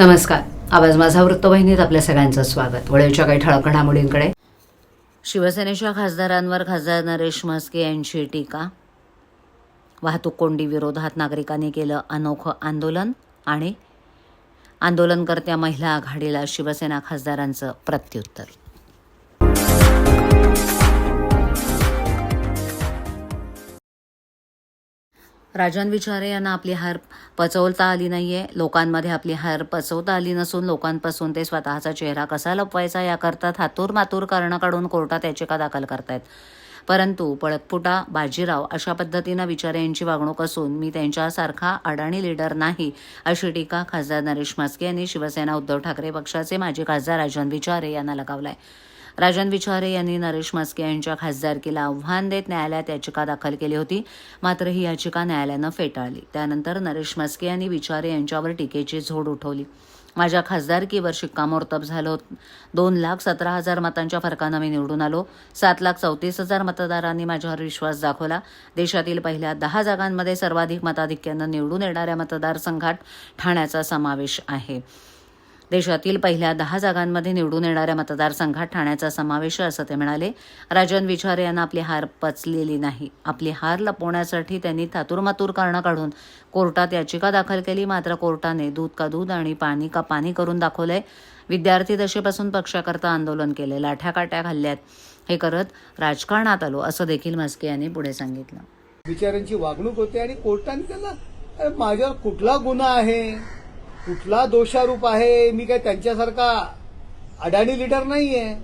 नमस्कार. आवाज माझा वृत्तवाहिनीत आपल्या सगळ्यांचं स्वागत. वळेच्या काही ठळक घडामोडींकडे. शिवसेनेच्या खासदारांवर खासदार नरेश म्हस्के यांची टीका. वाहतूक कोंडी विरोधात नागरिकांनी केलं अनोखं आंदोलन आणि आंदोलनकर्त्या महिला आघाडीला शिवसेना खासदारांचं प्रत्युत्तर. राजन विचारे यांना आपली हार पचवता आली नाही आहे लोकांमध्ये आपली हार पचवता आली नसून लोकांपासून ते स्वतःचा चेहरा कसा लपवायचा याकरता थातूर मातूर कारणं काढून कोर्टात याचिका दाखल करतायत. परंतु पळकपुटा बाजीराव अशा पद्धतीनं विचारे यांची वागणूक असून मी त्यांच्यासारखा अडाणी लीडर नाही अशी टीका खासदार नरेश म्हस्के यांनी शिवसेना उद्धव ठाकरे पक्षाचे माजी खासदार राजन विचारे यांना लगावलाय. राजन विचारे यांनी नरेश म्हस्के यांच्या खासदारकीला आव्हान देत न्यायालयात याचिका दाखल केली होती. मात्र ही याचिका न्यायालयानं फेटाळली. त्यानंतर नरेश म्हस्के यांनी विचारे यांच्यावर टीकेची झोड उठवली. माझ्या खासदारकीवर शिक्कामोर्तब झालो दोन लाख सतरा हजार मतांच्या फरकानं मी निवडून आलो. सात लाख चौतीस हजार मतदारांनी माझ्यावर विश्वास दाखवला. देशातील पहिल्या दहा जागांमध्ये सर्वाधिक मताधिक्यानं निवडून येणाऱ्या मतदारसंघात ठाण्याचा समावेश आहे. देशातील पहिल्या दहा जागांमध्ये निवडून येणाऱ्या मतदारसंघात ठाण्याचा समावेश आहे असं ते म्हणाले. राजन विचारे यांना आपली हार पचलेली नाही. आपली हार लपवण्यासाठी त्यांनी थातूरमातूर कारणं काढून कोर्टात याचिका दाखल केली. मात्र कोर्टाने दूध का दूध आणि पाणी का पाणी करून दाखवलंय. विद्यार्थी दशेपासून पक्षाकरता आंदोलन केले लाठ्याकाट्या घालल्यात हे करत राजकारणात आलो असं देखील म्हस्के यांनी पुढे सांगितलं. विचारांची वागणूक होते आणि कोर्टाने त्याला माझ्यावर कुठला गुन्हा आहे? कुठला दोषारूप आहे? मी काय त्यांच्यासारखा अडाणी लिडर नाहीये?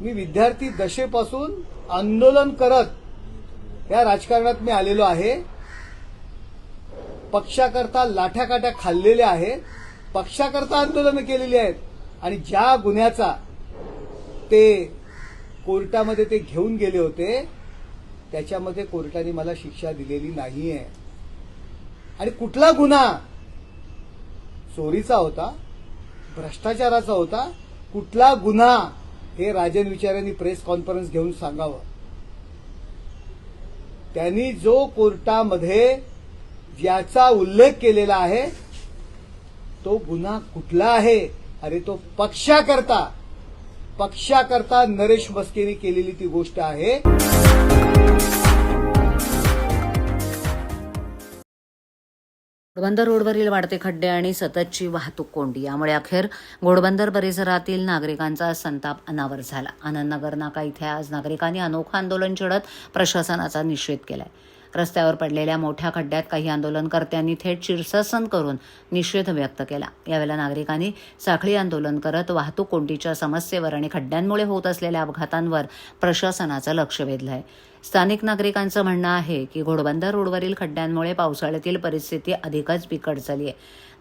मी विद्यार्थी दशेपासून आंदोलन करत या राजकारणात मी आलेलो आहे. पक्षाकरता लाठ्याकाट्या खाल्लेल्या आहेत पक्षाकरता आंदोलनं केलेली आहेत. आणि ज्या गुन्ह्याचा ते कोर्टामध्ये ते घेऊन गेले होते त्याच्यामध्ये कोर्टाने मला शिक्षा दिलेली नाहीये. आणि कुठला गुन्हा चोरीचा होता भ्रष्टाचाराचा होता कुठला गुन्हा हे राजन विचारांनी प्रेस कॉन्फरन्स घेऊन सांगावं. त्यांनी जो कोर्टामध्ये ज्याचा उल्लेख केलेला आहे तो गुन्हा कुठला आहे? अरे तो पक्षाकरता पक्षाकरता नरेश मस्केनी केलेली ती गोष्ट आहे. घोडबंदर रोडवरील वाढते खड्डे आणि सततची वाहतूक कोंडी. यामुळे अखेर घोडबंदर परिसरातील नागरिकांचा संताप अनावर झाला. आनंदनगर नाका इथे आज नागरिकांनी अनोखं आंदोलन छेडत प्रशासनाचा निषेध केलाय. रस्त्यावर पडलेल्या मोठ्या खड्ड्यात काही आंदोलनकर्त्यांनी थेट शीर्षासन करून निषेध व्यक्त केला. यावेळेला नागरिकांनी साखळी आंदोलन करत वाहतूक कोंडीच्या समस्येवर आणि खड्ड्यांमुळे होत असलेल्या अपघातांवर प्रशासनाचं लक्ष वेधलं आहे स्थानिक नागरिकांचं म्हणणं आहे की घोडबंदर रोडवरील खड्ड्यांमुळे पावसाळ्यातील परिस्थिती अधिकच बिकट झाली आहे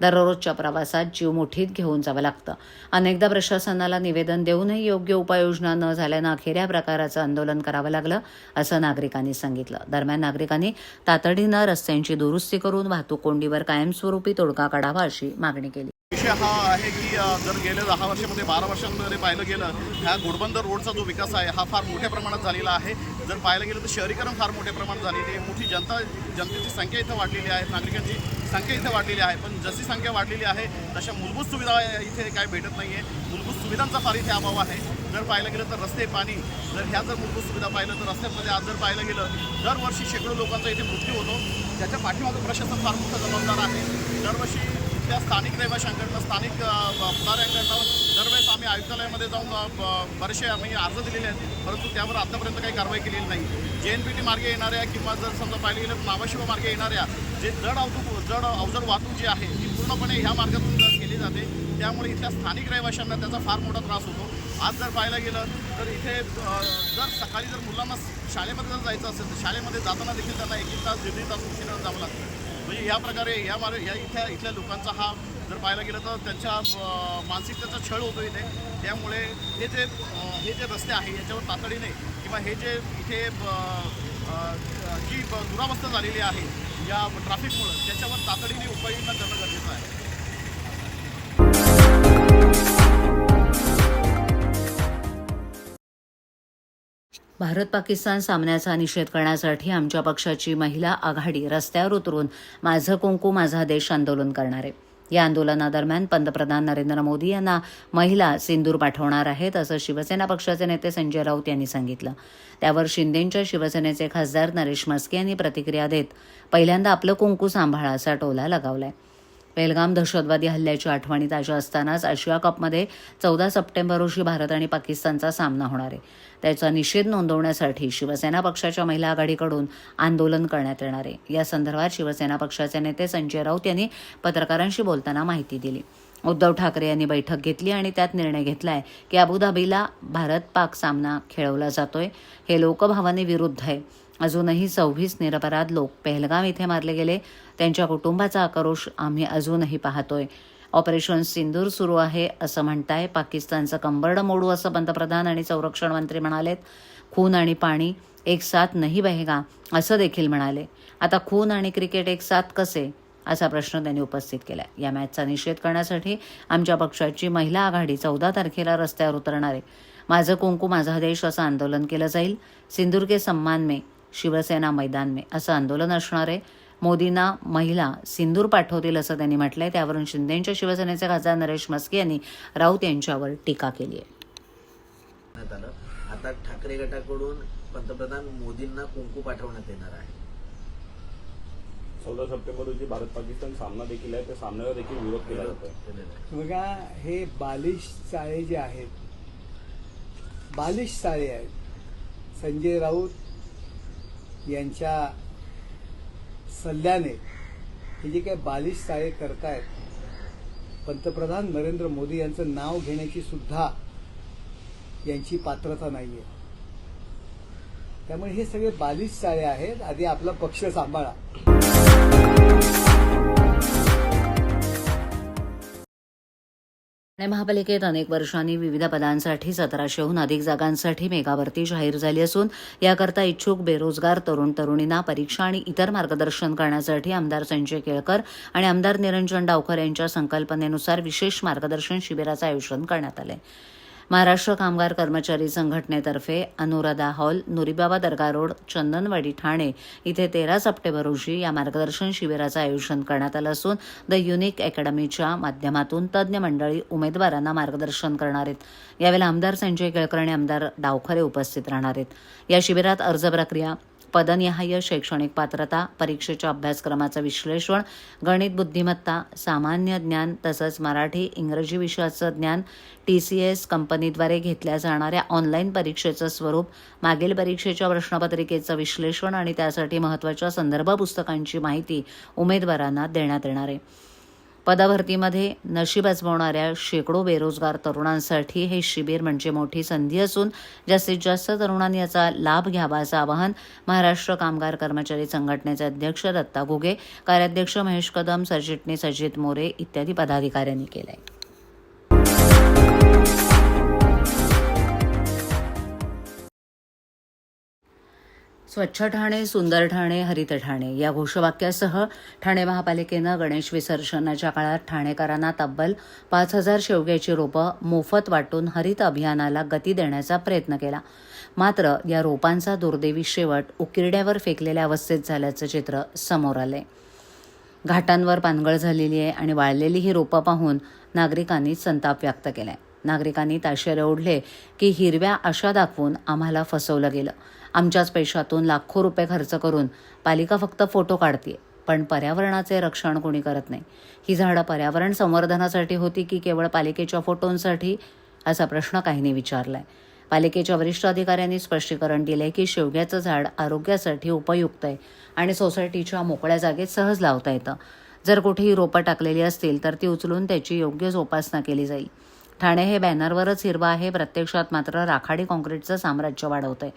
दररोजच्या प्रवासात जीव मुठीत घेऊन जावं लागतं. अनेकदा प्रशासनाला निवेदन देऊनही योग्य उपाययोजना न झाल्यानं अखेर या प्रकाराचं आंदोलन करावं लागलं असं नागरिकांनी सांगितलं. दरम्यान नागरिकांनी तातडीनं रस्त्यांची दुरुस्ती करून वाहतूक कोंडीवर कायमस्वरूपी तोडगा काढावा अशी मागणी केली. विषय हा आहे की जर गेल्या दहा वर्षामध्ये बारा वर्षांमध्ये पाहिलं गेलं ह्या घोडबंदर रोडचा जो विकास आहे हा फार मोठ्या प्रमाणात झालेला आहे. जर पाहायला गेलं तर शहरीकरण फार मोठ्या प्रमाणात झालेली आहे. मोठी जनता जनतेची संख्या इथं वाढलेली आहे नागरिकांची संख्या इथं वाढलेली आहे. पण जशी संख्या वाढलेली आहे तशा मूलभूत सुविधा इथे काय भेटत नाही आहे मूलभूत सुविधांचा फार इथे अभाव आहे. जर पाहायला गेलं तर रस्ते पाणी जर ह्या जर मूलभूत सुविधा पाहिलं तर रस्त्यामध्ये आज जर पाहायला गेलं दरवर्षी शेकडो लोकांचा इथे मृत्यू होतो. त्याच्या पाठीमागं प्रशासन फार मोठं जबाबदार आहे. दरवर्षी स्थानिक रहिवाशांकडनं स्थानिक अ, ब- पुढाऱ्यांकडनं दरवेळेस आम्ही आयुक्तालयामध्ये जाऊन ब- बरेचसे आम्ही अर्ज दिलेले आहेत. परंतु त्यावर आतापर्यंत काही कारवाई केलेली नाही. जे एन पी टी मार्गे येणाऱ्या किंवा जर समजा पाहिलं गेलं नावाशिवा मार्गे येणाऱ्या जे जड अवतूक जड अवजड वाहतूक जी आहे ती पूर्णपणे ह्या मार्गातून केली जाते. त्यामुळे इथल्या स्थानिक रहिवाशांना त्याचा फार मोठा त्रास होतो. आज जर पाहायला गेलं तर इथे जर सकाळी जर मुलांना शाळेमध्ये जर जायचं असेल तर शाळेमध्ये जाताना देखील त्यांना एक एक तास दीड तास उशिरा जावं लागतं. म्हणजे या प्रकारे या मार्ग या इथल्या इथल्या लोकांचा हा जर पाहायला गेलं तर त्यांच्या मानसिकतेचा छळ होतो इथे. त्यामुळे हे जे हे जे रस्ते आहे याच्यावर तातडीने किंवा हे जे इथे जी दुरावस्था झालेली आहे या ट्रॅफिकमुळं त्याच्यावर तातडीने उपाययोजना करणं गरजेचं आहे. भारत पाकिस्तान सामन्याचा निषेध करण्यासाठी आमच्या पक्षाची महिला आघाडी रस्त्यावर उतरून माझं कुंकू माझा देश आंदोलन करणार. आहे या आंदोलनादरम्यान पंतप्रधान नरेंद्र मोदी यांना महिला सिंदूर पाठवणार आहेत असं शिवसेना पक्षाचे नेते संजय राऊत यांनी सांगितलं. त्यावर शिंदेंच्या शिवसेनेचे खासदार नरेश मस्के यांनी प्रतिक्रिया देत पहिल्यांदा आपलं कुंकू सांभाळा असा टोला लगावलाय. पेलगाम दहशतवादी हल्ल्याची आठवणी ताज्या असतानाच आशिया कपमध्ये चौदा सप्टेंबर रोजी भारत आणि पाकिस्तानचा सामना होणार आहे. त्याचा निषेध नोंदवण्यासाठी शिवसेना पक्षाच्या महिला आघाडीकडून आंदोलन करण्यात येणार आहे. या संदर्भात शिवसेना पक्षाचे नेते संजय राऊत यांनी पत्रकारांशी बोलताना माहिती दिली. उद्धव ठाकरे यांनी बैठक घेतली आणि त्यात निर्णय घेतलाय की अबुधाबीला भारत पाक सामना खेळवला जातोय. हे लोकभावनेविरुद्ध आहे. अजूनही सव्वीस निरपराध लोक पहलगाम इथे मारले गेले. त्यांच्या कुटुंबाचा आक्रोश आम्ही अजूनही पाहतोय. ऑपरेशन सिंदूर सुरू आहे असं म्हणताय. पाकिस्तानचं कंबरडं मोडू असं पंतप्रधान आणि संरक्षण मंत्री म्हणालेत. खून आणि पाणी एक साथ नाही बहेगा असं देखील म्हणाले. आता खून आणि क्रिकेट एक साथ कसे? असा प्रश्न त्यांनी उपस्थित केला या मॅचचा निषेध करण्यासाठी आमच्या पक्षाची महिला आघाडी चौदा तारखेला रस्त्यावर उतरणार आहे. माझं कुंकू माझा देश असं आंदोलन केलं जाईल. सिंदूर के सम्मान में. शिवसेना मैदान में. असं आंदोलन असणार आहे. मोदींना महिला सिंदूर पाठवतील असं त्यांनी म्हटलंय. त्यावरून शिंदेच्या शिवसेनेचे खासदार नरेश मस्के यांनी राऊत यांच्यावर टीका केली आहे. आता ठाकरे गटाकडून पंतप्रधान मोदींना कुंकू पाठवण्यात येणार आहे. चौदा सप्टेंबर रोजी भारत पाकिस्तान सामना देखील आहे. त्या सामन्याला देखील विरोध केला आहे. बघा हे बालिश चाळे जे आहेत बालिश चाळे आहेत. संजय राऊत यांच्या सल्ल्याने हे जे काही बालिश चाळे करतायत पंतप्रधान नरेंद्र मोदी यांचं नाव घेण्याची सुद्धा यांची पात्रता नाही आहे त्यामुळे हे सगळे बालिश चाळे आहेत आधी आपला पक्ष सांभाळा. ठाणे महापालिकेत अनेक वर्षांनी विविध पदांसाठी सतराशेहून अधिक जागांसाठी मेगाभरती जाहीर झाली असून याकरता इच्छुक बेरोजगार तरुण तरुणींना परीक्षा आणि इतर मार्गदर्शन करण्यासाठी आमदार संजय केळकर आणि आमदार निरंजन डावकर यांच्या संकल्पनेनुसार विशेष मार्गदर्शन शिबिराचं आयोजन करण्यात आलं महाराष्ट्र कामगार कर्मचारी संघटनेतर्फे अनुराधा हॉल नुरीबाबा दर्गा रोड चंदनवाडी ठाणे इथे तेरा सप्टेंबर रोजी या मार्गदर्शन शिबिराचं आयोजन करण्यात आलं असून द युनिक अकॅडमीच्या माध्यमातून तज्ज्ञ मंडळी उमेदवारांना मार्गदर्शन करणार आहेत. यावेळेला आमदार संजय केळकर आणि आमदार डावखरे उपस्थित राहणार आहेत. या शिबिरात अर्ज प्रक्रिया पदनिहाय शैक्षणिक पात्रता परीक्षेच्या अभ्यासक्रमाचं विश्लेषण गणित बुद्धिमत्ता सामान्य ज्ञान तसंच मराठी इंग्रजी विषयाचं ज्ञान टी सी एस कंपनीद्वारे घेतल्या जाणाऱ्या ऑनलाईन परीक्षेचं स्वरूप मागील परीक्षेच्या प्रश्नपत्रिकेचं विश्लेषण आणि त्यासाठी महत्त्वाच्या संदर्भ पुस्तकांची माहिती उमेदवारांना देण्यात येणार आहे. पदभरतीमध्ये नशीब आजमावणाऱ्या शेकडो बेरोजगार तरुणांसाठी हे शिबिर म्हणजे मोठी संधी असून जास्तीत जास्त तरुणांनी याचा लाभ घ्यावा असं आवाहन महाराष्ट्र कामगार कर्मचारी संघटनेचे अध्यक्ष दत्ता घुगे कार्याध्यक्ष महेश कदम सरचिटणीस अजित मोरे इत्यादी पदाधिकाऱ्यांनी केलं आहे स्वच्छ ठाणे सुंदर ठाणे हरित ठाणे या घोषवाक्यासह ठाणे महापालिकेनं गणेश विसर्जनाच्या काळात ठाणेकरांना तब्बल पाच हजार शेवग्याची रोपं मोफत वाटून हरित अभियानाला गती देण्याचा प्रयत्न केला. मात्र या रोपांचा दुर्दैवी शेवट उकिरड्यावर फेकलेल्या अवस्थेत झाल्याचं चित्र समोर आलंय. घाटांवर पानगळ झालेली आहे आणि वाळलेली ही रोपं पाहून नागरिकांनी संताप व्यक्त केलाय. नागरिकांनी ताशेरे ओढले की हिरव्या आशा दाखवून आम्हाला फसवलं गेलं. आमच्याच पैशातून लाखो रुपये खर्च करून पालिका फक्त फोटो काढते पण पर्यावरणाचे रक्षण कोणी करत नाही. ही झाडं पर्यावरण संवर्धनासाठी होती की केवळ पालिकेच्या फोटोंसाठी? असा प्रश्न काहींनी विचारला आहे पालिकेच्या वरिष्ठ अधिकाऱ्यांनी स्पष्टीकरण दिले की शेवग्याचं झाड आरोग्यासाठी उपयुक्त आहे आणि सोसायटीच्या मोकळ्या जागेत सहज लावता येतं. जर कुठेही रोपं टाकलेली असतील तर ती उचलून त्याची योग्य जोपासना केली जाईल. ठाणे हे बॅनरवरच हिरवा आहे. प्रत्यक्षात मात्र राखाडी काँक्रीटचं साम्राज्य वाढवतंय.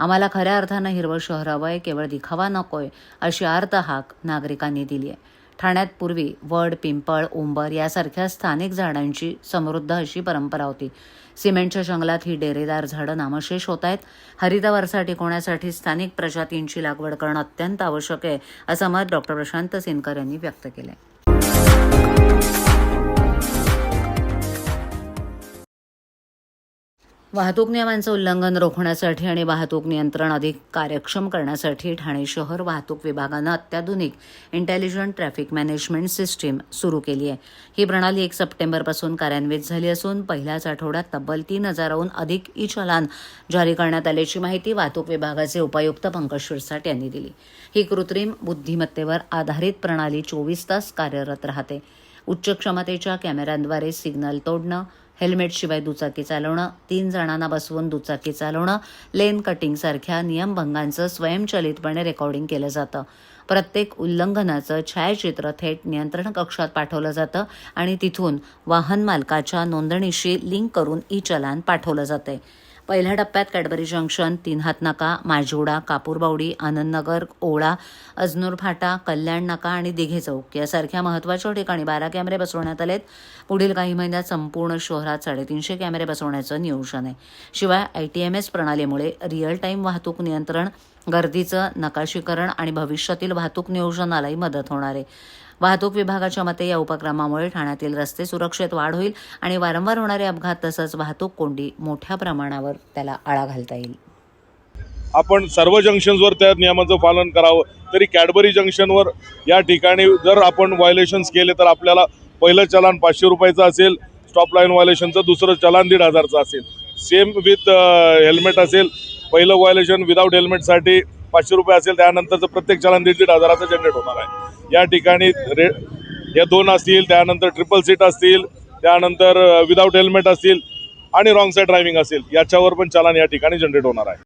आम्हाला खऱ्या अर्थानं हिरवं शहर हवंय केवळ दिखावा नकोय अशी अर्थ हाक नागरिकांनी दिली आहे. ठाण्यात पूर्वी वड पिंपळ उंबर यासारख्या स्थानिक झाडांची समृद्ध अशी परंपरा होती. सिमेंटच्या जंगलात ही डेरेदार झाडं नामशेष होत आहेत. हरित टिकवण्यासाठी स्थानिक प्रजातींची लागवड करणं अत्यंत आवश्यक आहे असं मत डॉक्टर प्रशांत सिनकर यांनी व्यक्त केलं आहे वाहतूक नियमांचं उल्लंघन रोखण्यासाठी आणि वाहतूक नियंत्रण अधिक कार्यक्षम करण्यासाठी ठाणे शहर वाहतूक विभागानं अत्याधुनिक इंटेलिजंट ट्रॅफिक मॅनेजमेंट सिस्टीम सुरू केली आहे. ही प्रणाली एक सप्टेंबरपासून कार्यान्वित झाली असून पहिल्याच आठवड्यात तब्बल तीन हजाराहून अधिक ई चलान जारी करण्यात आल्याची माहिती वाहतूक विभागाचे उपायुक्त पंकज शिरसाट यांनी दिली. ही कृत्रिम बुद्धिमत्तेवर आधारित प्रणाली चोवीस तास कार्यरत राहते. उच्च क्षमतेच्या कॅमेऱ्यांद्वारे सिग्नल तोडणं हेल्मेटशिवाय दुचाकी चालवणं तीन जणांना बसवून दुचाकी चालवणं लेन कटिंगसारख्या नियमभंगांचं स्वयंचलितपणे रेकॉर्डिंग केलं जातं. प्रत्येक उल्लंघनाचं छायाचित्र थेट नियंत्रण कक्षात पाठवलं जातं आणि तिथून वाहन मालकाच्या नोंदणीशी लिंक करून ई चलान पाठवलं जाते पहिल्या टप्प्यात कॅडबरी जंक्शन तीन हात नाका माजिवडा कापूरबावडी आनंदनगर ओळा अजनूर फाटा कल्याण नाका आणि दिघे चौक यासारख्या महत्त्वाच्या ठिकाणी बारा कॅमेरे बसवण्यात आलेत. पुढील काही महिन्यात संपूर्ण शहरात साडेतीनशे कॅमेरे बसवण्याचं नियोजन आहे. शिवाय आय टी एम एस प्रणालीमुळे रिअल टाईम वाहतूक नियंत्रण गर्दीचं नकाशीकरण आणि भविष्यातील वाहतूक नियोजनालाही मदत होणार आहे. वाहतूक विभागाच्या मते या उपक्रमामुळे ठाण्यातील रस्ते सुरक्षेत वाढ होईल आणि वारंवार होणारे अपघात तसंच वाहतूक कोंडी मोठ्या प्रमाणावर त्याला आळा घालता येईल. आपण सर्व जंक्शन्सवर त्या नियमाचं पालन करावं. तरी कॅडबरी जंक्शनवर या ठिकाणी जर आपण व्हायोलेशन्स केले तर आपल्याला पहिलं चलान पाचशे रुपयाचं असेल स्टॉप लाईन व्हायोलेशनचं दुसरं चलान दीड हजारचं असेल. सेम विथ हेल्मेट असेल पहिलं व्हायोलेशन विदाऊट हेल्मेटसाठी पाचशे रुपये असेल त्यानंतरचं प्रत्येक चलन दीड दीड हजाराचं जनरेट होणार आहे. या ठिकाणी रे या दोन असतील त्यानंतर ट्रिपल सीट असतील त्यानंतर विदाऊट हेल्मेट असतील आणि रॉंग साईड ड्रायव्हिंग असेल याच्यावर पण चलान या ठिकाणी जनरेट होणार आहे.